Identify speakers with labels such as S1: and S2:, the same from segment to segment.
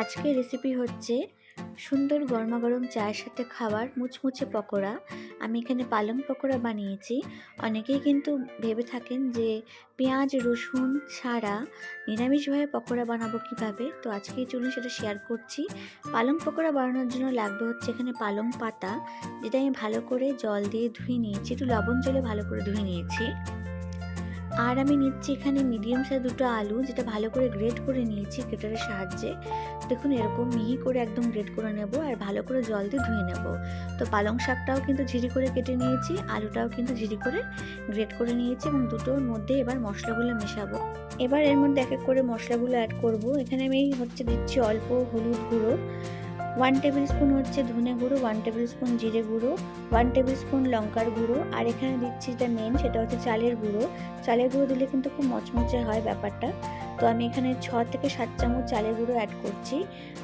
S1: আজকের রেসিপি হচ্ছে সুন্দর গরমা গরম চায়ের সাথে খাওয়ার মুচমুচে পকোড়া। আমি এখানে পালং পকোড়া বানিয়েছি। অনেকেই কিন্তু ভেবে থাকেন যে পেঁয়াজ, রসুন ছাড়া নিরামিষভাবে পকোড়া বানাবো কীভাবে? তো আজকে চলুন সেটা শেয়ার করছি। পালং পকোড়া বানানোর জন্য লাগবে হচ্ছে এখানে পালং পাতা, যেটা আমি ভালো করে জল দিয়ে ধুয়ে নিয়েছি। একটু লবণ জলে ভালো করে ধুয়ে নিয়েছি। আর আমি নিচ্ছি এখানে মিডিয়াম সাইজ দুটো আলু, যেটা ভালো করে গ্রেট করে নিয়েছি গ্রেটারের সাহায্যে। দেখুন, এরকম মিহি করে একদম গ্রেট করে নেব আর ভালো করে জল দিয়ে ধুয়ে নেব। তো পালং শাকটাও কিন্তু ঝিরি করে কেটে নিয়েছি, আলুটাও কিন্তু ঝিরি করে গ্রেট করে নিয়েছি এবং দুটোর মধ্যে এবার মশলাগুলো মেশাবো। এবার এর মধ্যে এক এক করে মশলাগুলো অ্যাড করব। এখানে আমি হচ্ছে দিচ্ছি অল্প হলুদ গুঁড়ো। ওয়ান টেবিল স্পুন হচ্ছে ধনে গুঁড়ো ওয়ান টেবিল স্পুন জিরে গুঁড়ো ওয়ান টেবিল স্পুন লঙ্কার গুঁড়ো। আর এখানে দিচ্ছি যেটা মেন সেটা হচ্ছে চালের গুঁড়ো। চালের গুঁড়ো দিলে কিন্তু খুব মচমচে হয় ব্যাপারটা। তো আমি এখানে ছ থেকে সাত চামচ চালের গুঁড়ো অ্যাড করছি।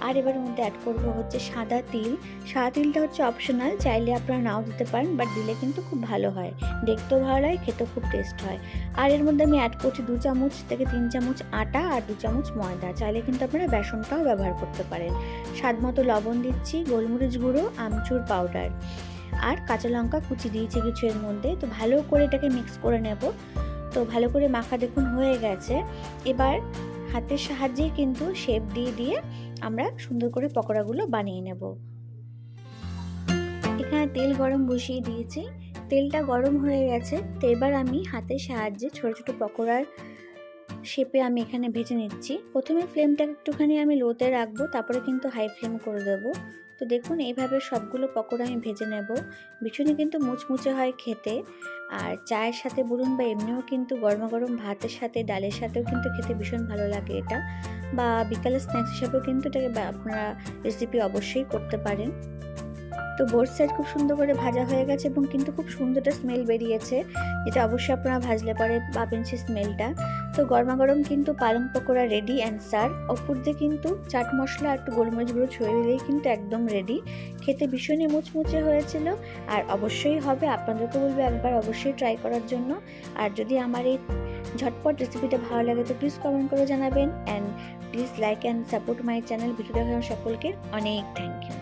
S1: আর এবার মধ্যে অ্যাড করব হচ্ছে সাদা তিল। সাদা তিলটা হচ্ছে অপশনাল চাইলে আপনারা নাও দিতে পারেন বাট দিলে কিন্তু খুব ভালো হয়। দেখতেও ভালো হয় খেতেও খুব টেস্ট হয়। আর এর মধ্যে আমি অ্যাড করছি দু চামচ থেকে তিন চামচ আটা আর দু চামচ ময়দা। চাইলে কিন্তু আপনারা বেসনটাও ব্যবহার করতে পারেন। স্বাদ মতো লবণ দিচ্ছি, গোলমরিচ গুঁড়ো, আমচুর পাউডার আর কাঁচা লঙ্কা কুচি দিয়েছি কিছু এর মধ্যে। তো ভালো করে এটাকে মিক্স করে নেব। তো ভালো করে মাখা দেখুন হয়ে গেছে। এবার হাতের সাহায্যে কিন্তু শেপ দিয়ে দিয়ে আমরা সুন্দর করে পকোড়াগুলো বানিয়ে নেব। এখানে তেল গরম বসিয়ে দিয়েছি। তেলটা গরম হয়ে গেছে। তো এবার আমি হাতের সাহায্যে ছোট ছোট পকোড়ার শেপে আমি এখানে ভেজে নিচ্ছি। প্রথমে ফ্লেমটা একটুখানি আমি লোতে রাখব, তারপরে কিন্তু হাই ফ্লেম করে দেবো। তো দেখুন, এইভাবে সবগুলো পকোড়া আমি ভেজে নেব। ভীষণই কিন্তু মুচমুচে হয় খেতে। আর চায়ের সাথে বলুন বা এমনিও কিন্তু গরম গরম ভাতের সাথে, ডালের সাথেও কিন্তু খেতে ভীষণ ভালো লাগে এটা। বা বিকালের স্ন্যাক্স হিসাবেও কিন্তু এটাকে আপনারা রেসিপি অবশ্যই করতে পারেন। তো বোর্ড সাইড খুব সুন্দর করে ভাজা হয়ে গেছে এবং কিন্তু খুব সুন্দর একটা স্মেল বেরিয়েছে, যেটা অবশ্যই আপনারা ভাজলে পরে পাবেন সেই স্মেলটা তো গরমা গরম কিন্তু পালং পকোড়া রেডি অ্যান্ড সার অপর দিয়ে কিন্তু চাট মশলা আর একটু গোলমরিচ গুঁড়ো ছড়িয়ে দিলেই কিন্তু একদম রেডি খেতে ভীষণই মুচমুচে হয়েছিল আর অবশ্যই হবে, আপনাদেরকে বলব একবার অবশ্যই ট্রাই করার জন্য। আর যদি আমার এই ঝটপট রেসিপিটা ভালো লাগে তো প্লিজ কমেন্ট করে জানাবেন। And please like and support my channel video দেখার সকলকে অনেক থ্যাংক ইউ